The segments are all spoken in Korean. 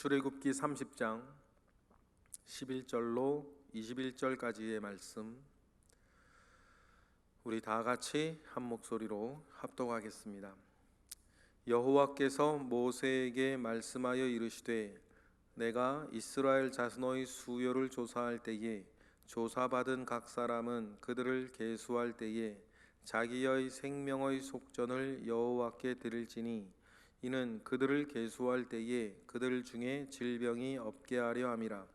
출애굽기 30장 11절로 21절까지의 말씀 우리 다 같이 한 목소리로 합독하겠습니다. 여호와께서 모세에게 말씀하여 이르시되 내가 이스라엘 자손의 수요를 조사할 때에 조사받은 각 사람은 그들을 계수할 때에 자기의 생명의 속전을 여호와께 드릴지니 이는 그들을 계수할 때에 그들 중에 질병이 없게 하려 함이라.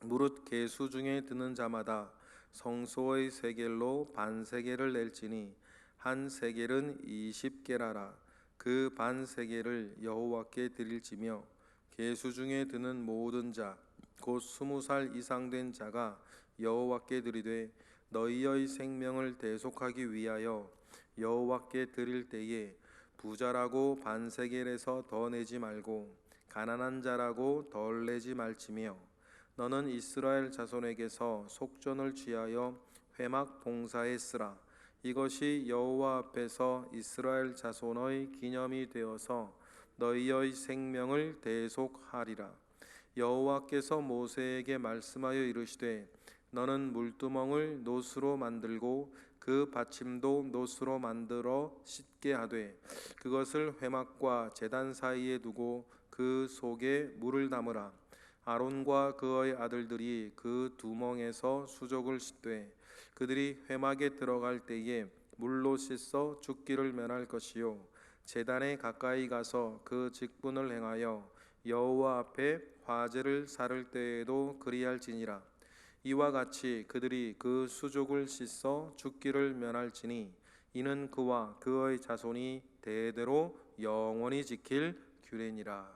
무릇 계수 중에 드는 자마다 성소의 세겔로 반 세겔을 낼지니 한 세겔은 이십 개라라. 그 반 세겔을 여호와께 드릴지며 계수 중에 드는 모든 자 곧 스무 살 이상 된 자가 여호와께 드리되 너희의 생명을 대속하기 위하여 여호와께 드릴 때에 부자라고 반세겔에서 더 내지 말고 가난한 자라고 덜 내지 말지며 너는 이스라엘 자손에게서 속전을 취하여 회막 봉사에 쓰라. 이것이 여호와 앞에서 이스라엘 자손의 기념이 되어서 너희의 생명을 대속하리라. 여호와께서 모세에게 말씀하여 이르시되 너는 물두멍을 노수로 만들고 그 받침도 노수로 만들어 씻게 하되 그것을 회막과 제단 사이에 두고 그 속에 물을 담으라. 아론과 그의 아들들이 그 두멍에서 수족을 씻되 그들이 회막에 들어갈 때에 물로 씻어 죽기를 면할 것이요. 제단에 가까이 가서 그 직분을 행하여 여호와 앞에 화제를 사를 때에도 그리할지니라 이와 같이 그들이 그 수족을 씻어 죽기를 면할지니 이는 그와 그의 자손이 대대로 영원히 지킬 규례니라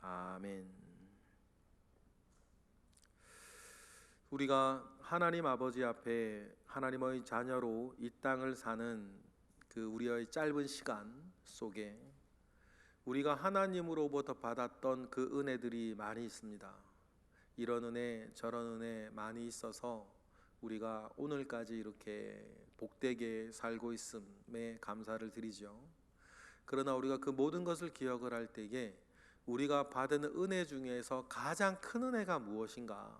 아멘. 우리가 하나님 아버지 앞에 하나님의 자녀로 이 땅을 사는 그 우리의 짧은 시간 속에 우리가 하나님으로부터 받았던 그 은혜들이 많이 있습니다. 이런 은혜, 저런 은혜 많이 있어서 우리가 오늘까지 이렇게 복되게 살고 있음에 감사를 드리죠. 그러나 우리가 그 모든 것을 기억을 할 때에 우리가 받은 은혜 중에서 가장 큰 은혜가 무엇인가?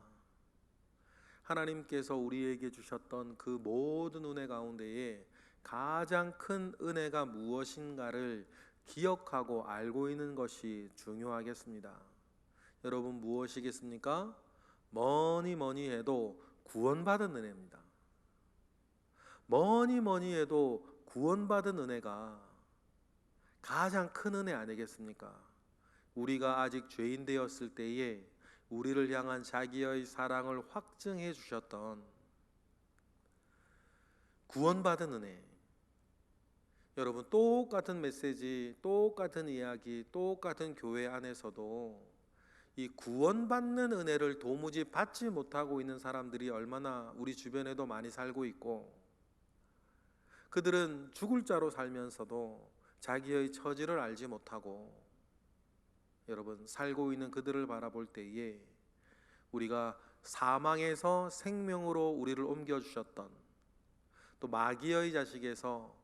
하나님께서 우리에게 주셨던 그 모든 은혜 가운데에 가장 큰 은혜가 무엇인가를 기억하고 알고 있는 것이 중요하겠습니다. 여러분 무엇이겠습니까? 뭐니 뭐니 해도 구원받은 은혜입니다. 뭐니 뭐니 해도 구원받은 은혜가 가장 큰 은혜 아니겠습니까? 우리가 아직 죄인 되었을 때에 우리를 향한 자기의 사랑을 확증해 주셨던 구원받은 은혜. 여러분 똑같은 메시지, 똑같은 이야기, 똑같은 교회 안에서도 이 구원받는 은혜를 도무지 받지 못하고 있는 사람들이 얼마나 우리 주변에도 많이 살고 있고 그들은 죽을 자로 살면서도 자기의 처지를 알지 못하고 여러분 살고 있는 그들을 바라볼 때에 우리가 사망에서 생명으로 우리를 옮겨 주셨던 또 마귀의 자식에서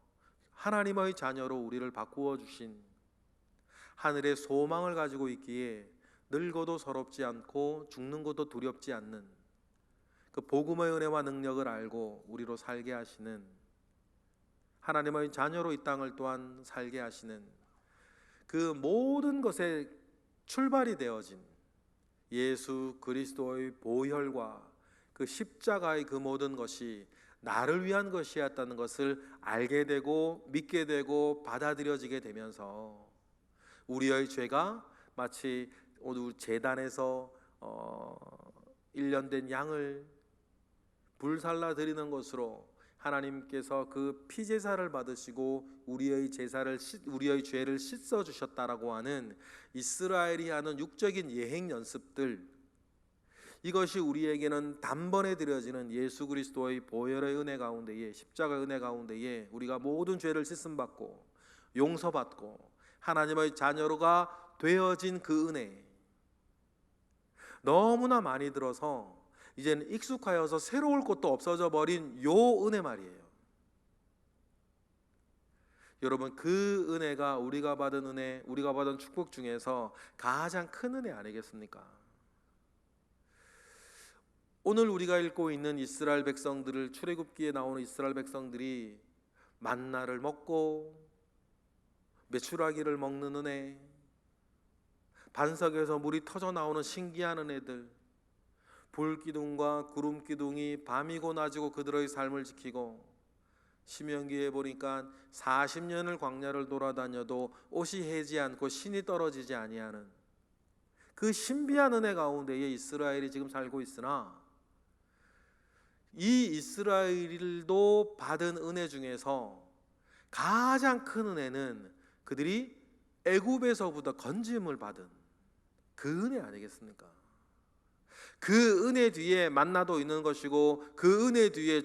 하나님의 자녀로 우리를 바꾸어 주신 하늘의 소망을 가지고 있기에 늙어도 서럽지 않고 죽는 것도 두렵지 않는 그 복음의 은혜와 능력을 알고 우리로 살게 하시는 하나님의 자녀로 이 땅을 또한 살게 하시는 그 모든 것에 출발이 되어진 예수 그리스도의 보혈과 그 십자가의 그 모든 것이 나를 위한 것이었다는 것을 알게 되고 믿게 되고 받아들여지게 되면서 우리의 죄가 마치 오늘 재단에서 어, 1년 된 양을 불살라 드리는 것으로 하나님께서 그 피제사를 받으시고 우리의 제사를 우리의 죄를 씻어 주셨다라고 하는 이스라엘이 하는 육적인 예행 연습들 이것이 우리에게는 단번에 드려지는 예수 그리스도의 보혈의 은혜 가운데에 십자가 은혜 가운데에 우리가 모든 죄를 씻음 받고 용서받고 하나님의 자녀로가 되어진 그 은혜 너무나 많이 들어서 이제는 익숙하여서 새로울 것도 없어져 버린 요 은혜 말이에요. 여러분 그 은혜가 우리가 받은 은혜, 우리가 받은 축복 중에서 가장 큰 은혜 아니겠습니까? 오늘 우리가 읽고 있는 이스라엘 백성들을 출애굽기에 나오는 이스라엘 백성들이 만나를 먹고 메추라기를 먹는 은혜, 반석에서 물이 터져 나오는 신기한 은혜들, 불기둥과 구름 기둥이 밤이고 낮이고 그들의 삶을 지키고 시명기에 보니까 40년을 광야를 돌아다녀도 옷이 해지 않고 신이 떨어지지 아니하는 그 신비한 은혜 가운데에 이스라엘이 지금 살고 있으나 이 이스라엘도 받은 은혜 중에서 가장 큰 은혜는 그들이 애굽에서부터 건짐을 받은 그 은혜 아니겠습니까? 그 은혜 뒤에 만나도 있는 것이고 그 은혜 뒤에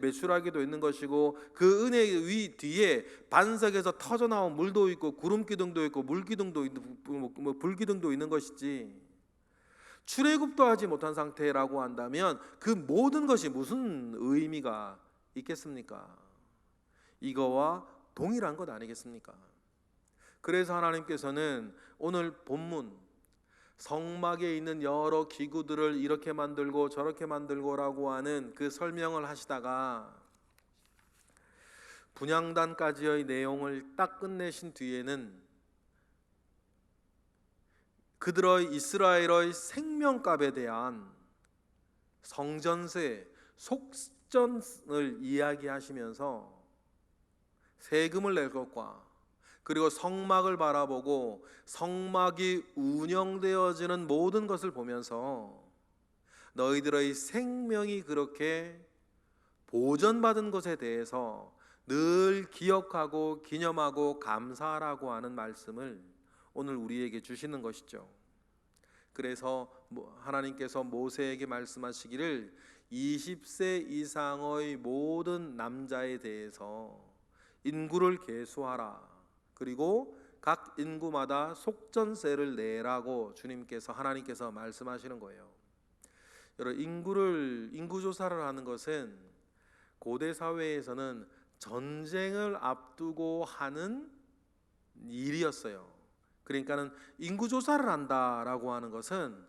매출하기도 있는 것이고 그 은혜 위 뒤에 반석에서 터져 나온 물도 있고 구름 기둥도 있고 물 기둥도 있고 뭐불 기둥도 있는 것이지 출애굽도 하지 못한 상태라고 한다면 그 모든 것이 무슨 의미가 있겠습니까? 이거와 동일한 것 아니겠습니까? 그래서 하나님께서는 오늘 본문 성막에 있는 여러 기구들을 이렇게 만들고 저렇게 만들고라고 하는 그 설명을 하시다가 분양단까지의 내용을 딱 끝내신 뒤에는 그들의 이스라엘의 생명값에 대한 성전세 속전을 이야기하시면서 세금을 낼 것과 그리고 성막을 바라보고 성막이 운영되어지는 모든 것을 보면서 너희들의 생명이 그렇게 보전받은 것에 대해서 늘 기억하고 기념하고 감사하라고 하는 말씀을 오늘 우리에게 주시는 것이죠. 그래서 하나님께서 모세에게 말씀하시기를 20세 이상의 모든 남자에 대해서 인구를 계수하라. 그리고 각 인구마다 속전세를 내라고 주님께서 하나님께서 말씀하시는 거예요. 여러분 인구를 인구 조사를 하는 것은 고대 사회에서는 전쟁을 앞두고 하는 일이었어요. 그러니까는 인구 조사를 한다라고 하는 것은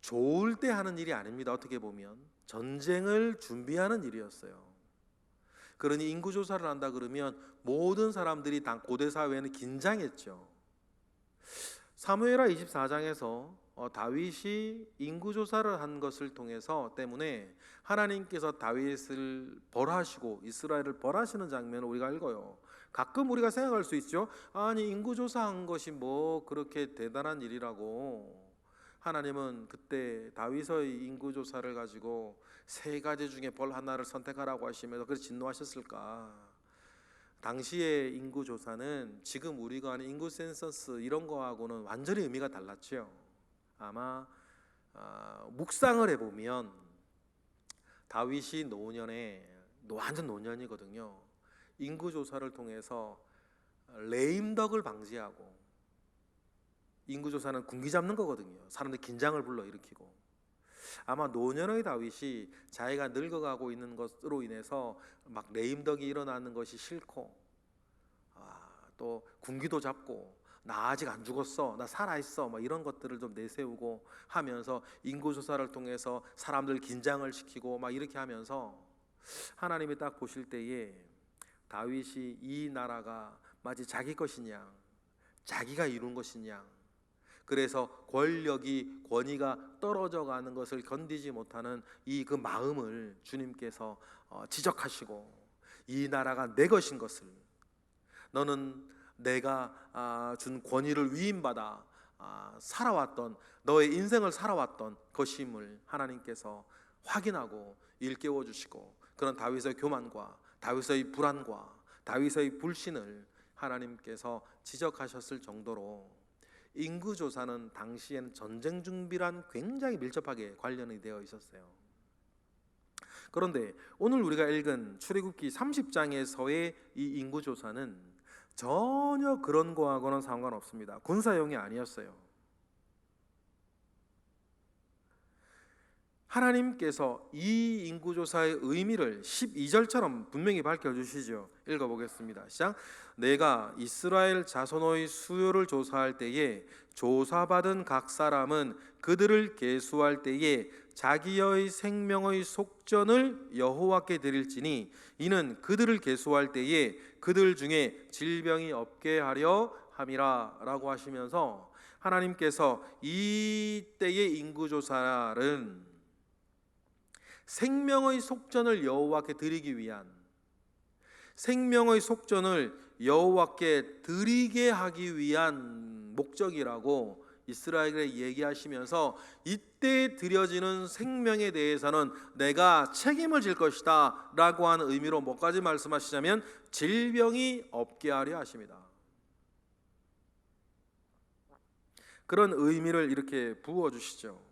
좋을 때 하는 일이 아닙니다. 어떻게 보면 전쟁을 준비하는 일이었어요. 그러니 인구 조사를 한다 그러면 모든 사람들이 당 고대 사회는 긴장했죠. 사무엘하 24장에서 어, 다윗이 인구 조사를 한 것을 통해서 때문에 하나님께서 다윗을 벌하시고 이스라엘을 벌하시는 장면을 우리가 읽어요. 가끔 우리가 생각할 수 있죠. 아니 인구 조사한 것이 뭐 그렇게 대단한 일이라고. 하나님은 그때 다윗의 인구 조사를 가지고 세 가지 중에 벌 하나를 선택하라고 하시면서 그래서 진노하셨을까? 당시의 인구 조사는 지금 우리가 하는 인구 센서스 이런 거하고는 완전히 의미가 달랐죠. 아마 어, 묵상을 해보면 다윗이 노년에 완전 노년이거든요. 인구 조사를 통해서 레임덕을 방지하고 인구 조사는 군기 잡는 거거든요. 사람들 긴장을 불러 일으키고 아마 노년의 다윗이 자기가 늙어가고 있는 것으로 인해서 막 레임덕이 일어나는 것이 싫고 아, 또 군기도 잡고 나 아직 안 죽었어 나 살아있어 막 이런 것들을 좀 내세우고 하면서 인구 조사를 통해서 사람들 긴장을 시키고 막 이렇게 하면서 하나님이 딱 보실 때에 다윗이 이 나라가 마치 자기 것이냐 자기가 이룬 것이냐 그래서 권력이 권위가 떨어져 가는 것을 견디지 못하는 이 그 마음을 주님께서 어, 지적하시고 이 나라가 내 것인 것을 너는 내가 아, 준 권위를 위임받아 아, 살아왔던 너의 인생을 살아왔던 것임을 하나님께서 확인하고 일깨워 주시고 그런 다윗의 교만과 다윗의 불안과 다윗의 불신을 하나님께서 지적하셨을 정도로 인구 조사는 당시엔 전쟁 준비란 굉장히 밀접하게 관련이 되어 있었어요. 그런데 오늘 우리가 읽은 출애굽기 30장에서의 이 인구 조사는 전혀 그런 거하고는 상관없습니다. 군사용이 아니었어요. 하나님께서 이 인구조사의 의미를 12절처럼 분명히 밝혀주시죠. 읽어보겠습니다. 시작. 내가 이스라엘 자손의 수요를 조사할 때에 조사받은 각 사람은 그들을 계수할 때에 자기의 생명의 속전을 여호와께 드릴지니 이는 그들을 계수할 때에 그들 중에 질병이 없게 하려 함이라라고 하시면서 하나님께서 이 때의 인구 조사는 생명의 속전을 여호와께 드리기 위한 생명의 속전을 여호와께 드리게 하기 위한 목적이라고 이스라엘에 얘기하시면서 이때 드려지는 생명에 대해서는 내가 책임을 질 것이다 라고 하는 의미로 뭐까지 말씀하시자면 질병이 없게 하려 하십니다. 그런 의미를 이렇게 부어 주시죠.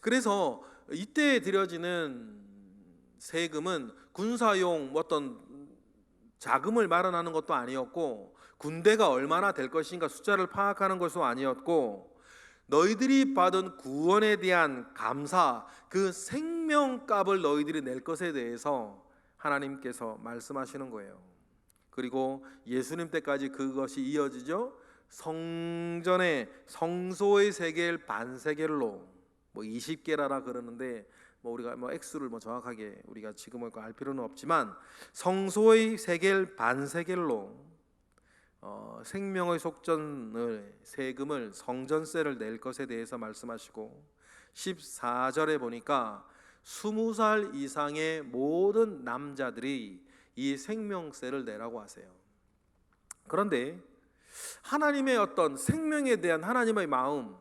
그래서 이때 드려지는 세금은 군사용 어떤 자금을 마련하는 것도 아니었고 군대가 얼마나 될 것인가 숫자를 파악하는 것도 아니었고 너희들이 받은 구원에 대한 감사 그 생명값을 너희들이 낼 것에 대해서 하나님께서 말씀하시는 거예요. 그리고 예수님 때까지 그것이 이어지죠. 성전의 성소의 세계를 반세겔로 뭐 20개라라 그러는데 뭐 우리가 뭐 액수를 뭐 정확하게 우리가 지금은 알 필요는 없지만 성소의 세겔 반세겔로 어, 생명의 속전을 세금을 성전세를 낼 것에 대해서 말씀하시고 14절에 보니까 20살 이상의 모든 남자들이 이 생명세를 내라고 하세요. 그런데 하나님의 어떤 생명에 대한 하나님의 마음,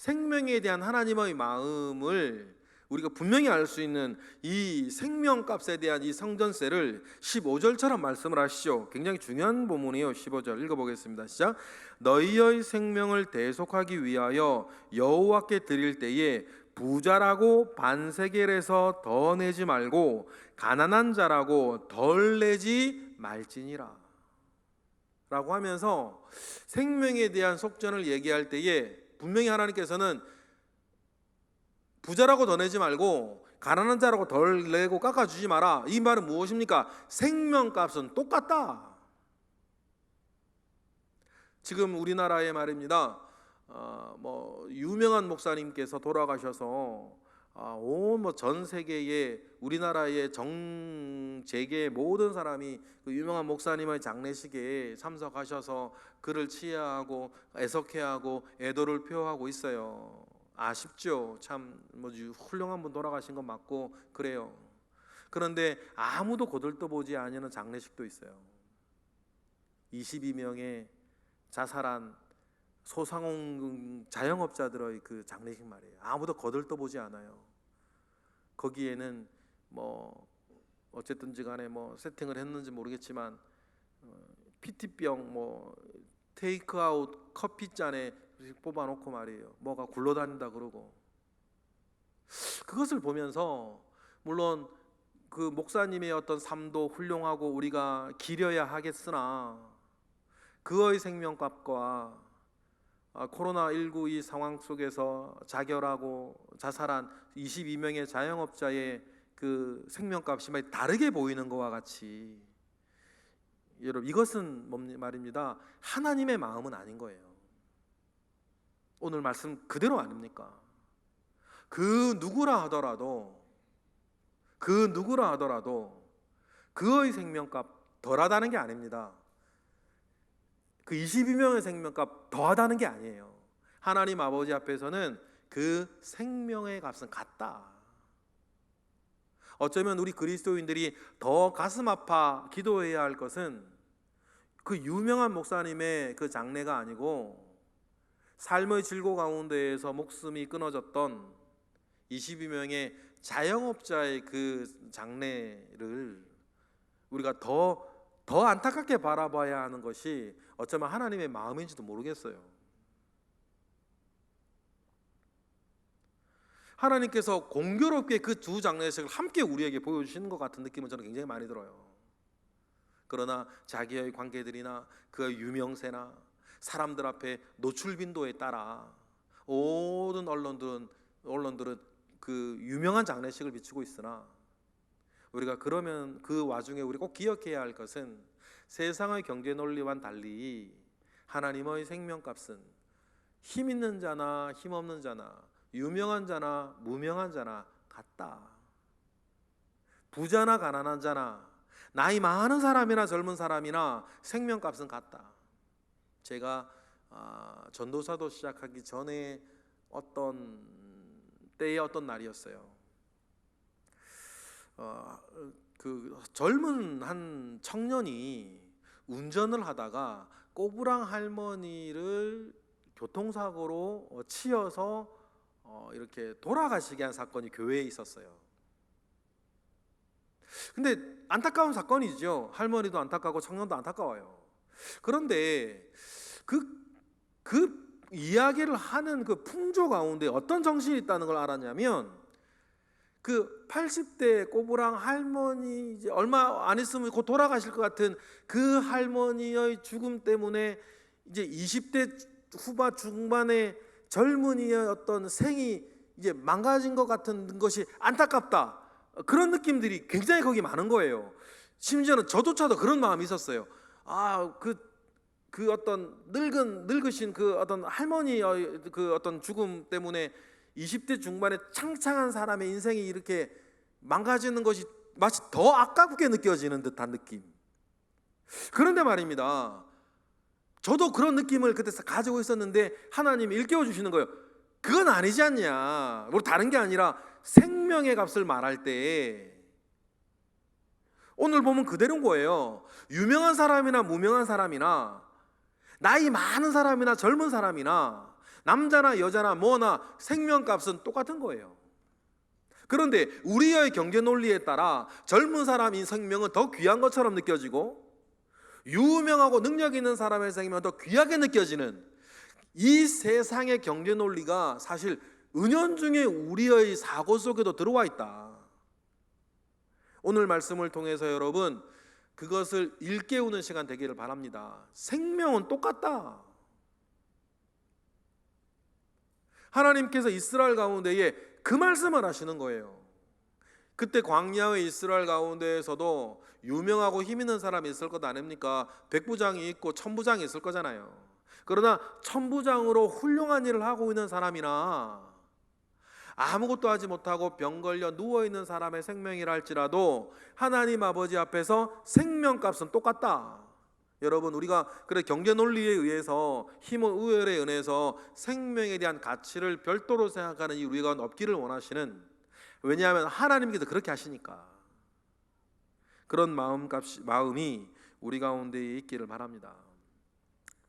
생명에 대한 하나님의 마음을 우리가 분명히 알 수 있는 이 생명값에 대한 이 성전세를 15절처럼 말씀을 하시죠. 굉장히 중요한 부분이에요. 15절 읽어보겠습니다. 시작. 너희의 생명을 대속하기 위하여 여호와께 드릴 때에 부자라고 반세겔에서 더 내지 말고 가난한 자라고 덜 내지 말지니라. 라고 하면서 생명에 대한 속전을 얘기할 때에 분명히 하나님께서는 부자라고 더 내지 말고 가난한 자라고 덜 내고 깎아주지 마라. 이 말은 무엇입니까? 생명값은 똑같다. 지금 우리나라의 말입니다. 어, 뭐 유명한 목사님께서 돌아가셔서 아, 온뭐전 세계의 우리나라의 정재계 모든 사람이 그 유명한 목사님의 장례식에 참석하셔서 그를 치하하고 애석해하고 애도를 표하고 있어요. 아쉽죠. 참 뭐 훌륭한 분 돌아가신 건 맞고 그래요. 그런데 아무도 거들떠보지 않는 장례식도 있어요. 22명의 자살한 소상공 자영업자들의 그 장례식 말이에요. 아무도 거들떠보지 않아요. 거기에는 뭐 어쨌든지 간에 뭐 세팅을 했는지 모르겠지만 어, PT병 뭐 테이크아웃 커피 잔에 뽑아놓고 말이에요. 뭐가 굴러다닌다 그러고 그것을 보면서 물론 그 목사님의 어떤 삶도 훌륭하고 우리가 기려야 하겠으나 그의 생명값과 아, 코로나19 이 상황 속에서 자결하고 자살한 22명의 자영업자의 그 생명값이 많이 다르게 보이는 것과 같이 여러분 이것은 말입니다. 하나님의 마음은 아닌 거예요. 오늘 말씀 그대로 아닙니까? 그 누구라 하더라도 그 누구라 하더라도 그의 생명값 덜하다는 게 아닙니다. 그 22명의 생명값 더하다는 게 아니에요. 하나님 아버지 앞에서는 그 생명의 값은 같다. 어쩌면 우리 그리스도인들이 더 가슴 아파 기도해야 할 것은 그 유명한 목사님의 그 장례가 아니고 삶의 질고 가운데에서 목숨이 끊어졌던 22명의 자영업자의 그 장례를 우리가 더, 더 안타깝게 바라봐야 하는 것이 어쩌면 하나님의 마음인지도 모르겠어요. 하나님께서 공교롭게 그 두 장례식을 함께 우리에게 보여주시는 것 같은 느낌은 저는 굉장히 많이 들어요. 그러나 자기의 관계들이나 그의 유명세나 사람들 앞에 노출 빈도에 따라 모든 언론들은 언론들은 그 유명한 장례식을 비추고 있으나 우리가 그러면 그 와중에 우리 꼭 기억해야 할 것은 세상의 경제 논리와는 달리 하나님의 생명값은 힘 있는 자나 힘 없는 자나 유명한 자나 무명한 자나 같다. 부자나 가난한 자나 나이 많은 사람이나 젊은 사람이나 생명값은 같다. 제가 아, 전도사도 시작하기 전에 어떤 때의 어떤 날이었어요. 어, 그 젊은 한 청년이 운전을 하다가 꼬부랑 할머니를 교통사고로 어, 치여서 어, 이렇게 돌아가시게 한 사건이 교회에 있었어요. 근데 안타까운 사건이죠. 할머니도 안타깝고 청년도 안타까워요. 그런데 그, 그 이야기를 하는 그 풍조 가운데 어떤 정신이 있다는 걸 알았냐면 그 80대 꼬부랑 할머니 이제 얼마 안 있으면 곧 돌아가실 것 같은 그 할머니의 죽음 때문에 이제 20대 후반 중반의 젊은이의 어떤 생이 이제 망가진 것 같은 것이 안타깝다. 그런 느낌들이 굉장히 거기 많은 거예요. 심지어는 저조차도 그런 마음이 있었어요. 아, 그, 그 어떤 늙은, 늙으신 그 어떤 할머니의 그 어떤 죽음 때문에 20대 중반에 창창한 사람의 인생이 이렇게 망가지는 것이 마치 더 아깝게 느껴지는 듯한 느낌. 그런데 말입니다. 저도 그런 느낌을 그때 가지고 있었는데 하나님이 일깨워 주시는 거예요. 그건 아니지 않냐. 뭐 다른 게 아니라 생명의 값을 말할 때 오늘 보면 그대로인 거예요. 유명한 사람이나 무명한 사람이나 나이 많은 사람이나 젊은 사람이나 남자나 여자나 뭐나 생명값은 똑같은 거예요. 그런데 우리의 경제 논리에 따라 젊은 사람인 생명은 더 귀한 것처럼 느껴지고 유명하고 능력 있는 사람의 생명은 더 귀하게 느껴지는 이 세상의 경제 논리가 사실 은연중에 우리의 사고 속에도 들어와 있다. 오늘 말씀을 통해서 여러분 그것을 일깨우는 시간 되기를 바랍니다. 생명은 똑같다. 하나님께서 이스라엘 가운데에 그 말씀을 하시는 거예요. 그때 광야의 이스라엘 가운데에서도 유명하고 힘 있는 사람이 있을 것 아닙니까? 백부장이 있고 천부장이 있을 거잖아요. 그러나 천부장으로 훌륭한 일을 하고 있는 사람이나 아무것도 하지 못하고 병 걸려 누워 있는 사람의 생명이라 할지라도 하나님 아버지 앞에서 생명값은 똑같다. 여러분 우리가 그래 경제 논리에 의해서 힘의 우열에 은해서 생명에 대한 가치를 별도로 생각하는 이 우리가 없기를 원하시는 왜냐하면 하나님께서 그렇게 하시니까 그런 마음값 마음이 우리 가운데 있기를 바랍니다.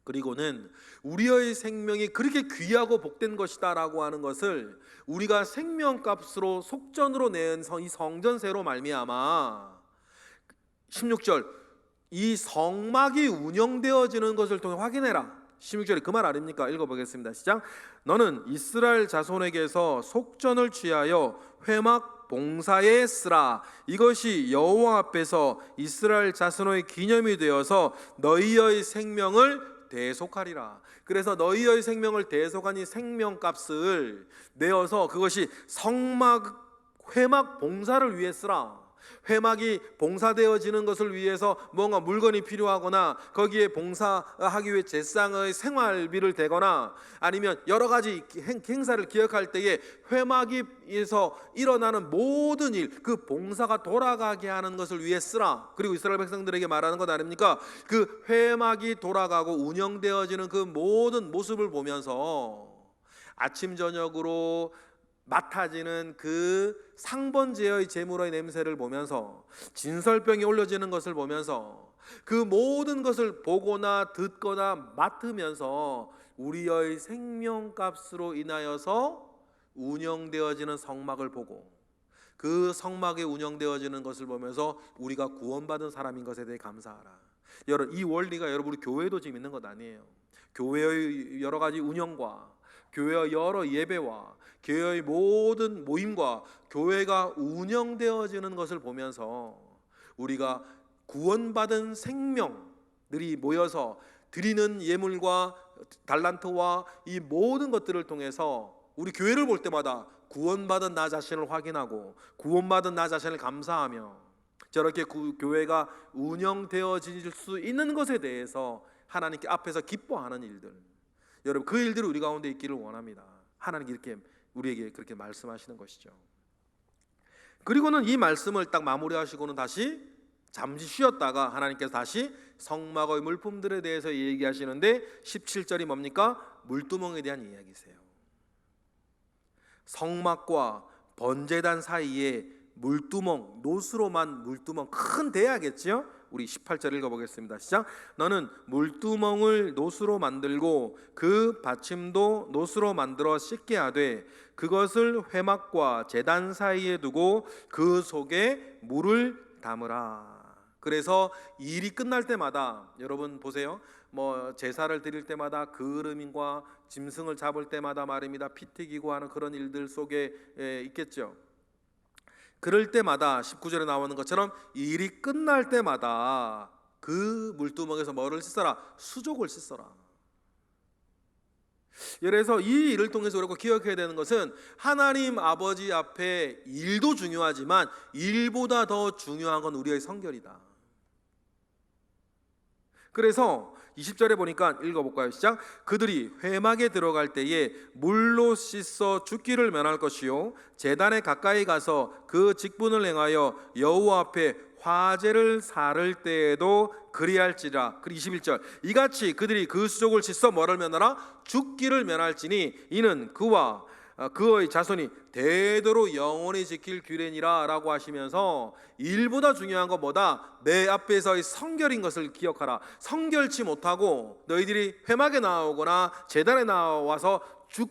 그리고는 우리의 생명이 그렇게 귀하고 복된 것이다라고 하는 것을 우리가 생명값으로 속전으로 낸 이 성전세로 말미암아 16절 이 성막이 운영되어지는 것을 통해 확인해라. 16절에 그 말 아닙니까? 읽어보겠습니다. 시작. 너는 이스라엘 자손에게서 속전을 취하여 회막 봉사에 쓰라. 이것이 여호와 앞에서 이스라엘 자손의 기념이 되어서 너희의 생명을 대속하리라. 그래서 너희의 생명을 대속한 이 생명값을 내어서 그것이 성막 회막 봉사를 위해 쓰라. 회막이 봉사되어지는 것을 위해서 뭔가 물건이 필요하거나 거기에 봉사하기 위해 제상의 생활비를 대거나 아니면 여러 가지 행사를 기억할 때에 회막에서 일어나는 모든 일, 그 봉사가 돌아가게 하는 것을 위해 쓰라. 그리고 이스라엘 백성들에게 말하는 것 아닙니까? 그 회막이 돌아가고 운영되어지는 그 모든 모습을 보면서 아침 저녁으로 맡아지는 그 상번제의 제물의 냄새를 보면서 진설병이 올려지는 것을 보면서 그 모든 것을 보거나 듣거나 맡으면서 우리의 생명값으로 인하여서 운영되어지는 성막을 보고 그 성막에 운영되어지는 것을 보면서 우리가 구원받은 사람인 것에 대해 감사하라. 여러분 이 원리가 여러분 우리 교회도 지금 있는 것 아니에요. 교회의 여러 가지 운영과 교회의 여러 예배와 교회의 모든 모임과 교회가 운영되어지는 것을 보면서 우리가 구원받은 생명들이 모여서 드리는 예물과 달란트와 이 모든 것들을 통해서 우리 교회를 볼 때마다 구원받은 나 자신을 확인하고 구원받은 나 자신을 감사하며 저렇게 구- 교회가 운영되어질 수 있는 것에 대해서 하나님께 앞에서 기뻐하는 일들 여러분 그 일들이 우리 가운데 있기를 원합니다 하나님께 이렇게 우리에게 그렇게 말씀하시는 것이죠 그리고는 이 말씀을 딱 마무리하시고는 다시 잠시 쉬었다가 하나님께서 다시 성막의 물품들에 대해서 얘기하시는데 17절이 뭡니까? 물두멍에 대한 이야기세요. 성막과 번제단 사이에 물두멍, 노스로만 물두멍 큰 대야겠지요? 우리 18절 읽어보겠습니다. 시작. 너는 물두멍을 노스로 만들고 그 받침도 노스로 만들어 씻게 하되 그것을 회막과 제단 사이에 두고 그 속에 물을 담으라. 그래서 일이 끝날 때마다 여러분 보세요. 뭐 제사를 드릴 때마다 그름인과 짐승을 잡을 때마다 말입니다. 피 튀기고 하는 그런 일들 속에 예, 있겠죠. 그럴 때마다 19절에 나오는 것처럼 일이 끝날 때마다 그 물두멍에서 뭐를 씻어라? 수족을 씻어라. 그래서 이 일을 통해서 우리가 기억해야 되는 것은 하나님 아버지 앞에 일도 중요하지만 일보다 더 중요한 건 우리의 성결이다. 그래서 20절에 보니까 읽어볼까요? 시작. 그들이 회막에 들어갈 때에 물로 씻어 죽기를 면할 것이요 제단에 가까이 가서 그 직분을 행하여 여호와 앞에 화제를 사를 때에도 그리할지라. 그리고 21절 이같이 그들이 그 수족을 씻어 뭐를 면하라 죽기를 면할지니 이는 그와 어, 그의 자손이 대대로 영원히 지킬 규례니라라고 하시면서 일보다 중요한 것 뭐다 내 앞에서의 성결인 것을 기억하라 성결치 못하고 너희들이 회막에 나오거나 제단에 나와서 죽,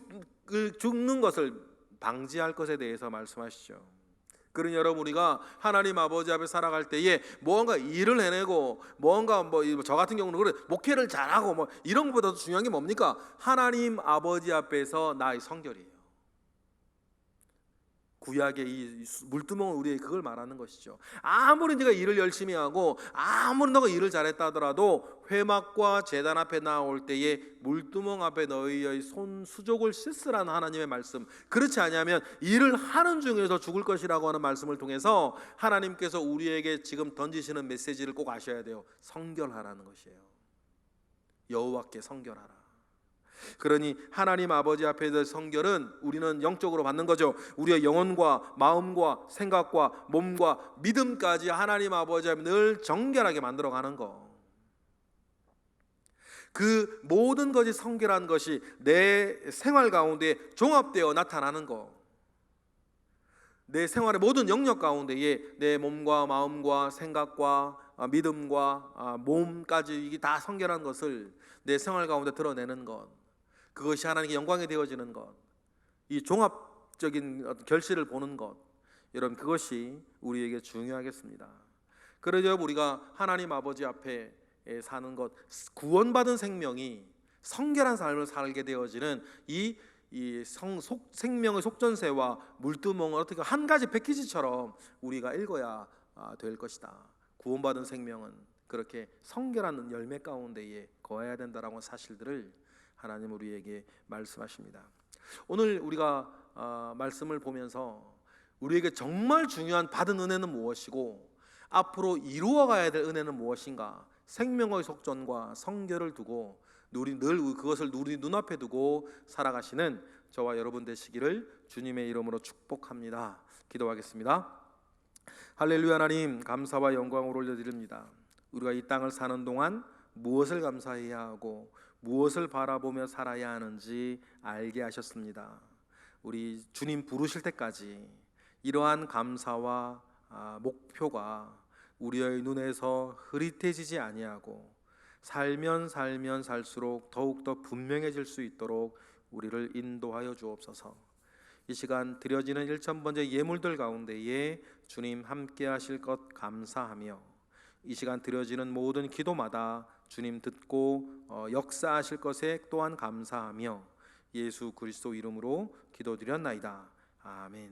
죽는 것을 방지할 것에 대해서 말씀하시죠. 그러니 여러분 우리가 하나님 아버지 앞에 살아갈 때에 무언가 일을 해내고 무언가 뭐 저 같은 경우는 그래 목회를 잘하고 뭐 이런 것보다도 중요한 게 뭡니까? 하나님 아버지 앞에서 나의 성결이에요. 구약의 이 물두멍은 우리의 그걸 말하는 것이죠. 아무리 네가 일을 열심히 하고 아무리 너가 일을 잘했다 하더라도 회막과 제단 앞에 나올 때에 물두멍 앞에 너희의 손 수족을 씻으라는 하나님의 말씀. 그렇지 않으면 일을 하는 중에서 죽을 것이라고 하는 말씀을 통해서 하나님께서 우리에게 지금 던지시는 메시지를 꼭 아셔야 돼요. 성결하라는 것이에요. 여호와께 성결하라. 그러니 하나님 아버지 앞에서 성결은 우리는 영적으로 받는 거죠. 우리의 영혼과 마음과 생각과 몸과 믿음까지 하나님 아버지 앞에 늘 정결하게 만들어 가는 거. 그 모든 것이 성결한 것이 내 생활 가운데 종합되어 나타나는 거. 내 생활의 모든 영역 가운데에 내 몸과 마음과 생각과 아, 믿음과 아, 몸까지 이게 다 성결한 것을 내 생활 가운데 드러내는 것. 그것이 하나님께 영광이 되어지는 것, 이 종합적인 결실을 보는 것, 여러분 그것이 우리에게 중요하겠습니다. 그러죠 우리가 하나님 아버지 앞에 사는 것, 구원받은 생명이 성결한 삶을 살게 되어지는 이 이 성, 속, 생명의 속전세와 물두멍을 어떻게 한 가지 패키지처럼 우리가 읽어야 아, 될 것이다. 구원받은 생명은 그렇게 성결한 열매 가운데에 거해야 된다라고 사실들을 하나님 우리에게 말씀하십니다. 오늘 우리가 어, 말씀을 보면서 우리에게 정말 중요한 받은 은혜는 무엇이고 앞으로 이루어가야 될 은혜는 무엇인가? 생명의 속전과 성결을 두고 우리 늘 그것을 우리 눈앞에 두고 살아가시는 저와 여러분 되시기를 주님의 이름으로 축복합니다. 기도하겠습니다. 할렐루야 하나님 감사와 영광을 올려드립니다. 우리가 이 땅을 사는 동안 무엇을 감사해야 하고 무엇을 바라보며 살아야 하는지 알게 하셨습니다. 우리 주님 부르실 때까지 이러한 감사와 아, 목표가 우리의 눈에서 흐릿해지지 아니하고 살면 살면 살수록 더욱 더 분명해질 수 있도록 우리를 인도하여 주옵소서. 이 시간 드려지는 일천 번째 예물들 가운데에 주님 함께 하실 것 감사하며 이 시간 드려지는 모든 기도마다 주님 듣고 어, 역사하실 것에 또한 감사하며 예수 그리스도 이름으로 기도드렸나이다. 아멘.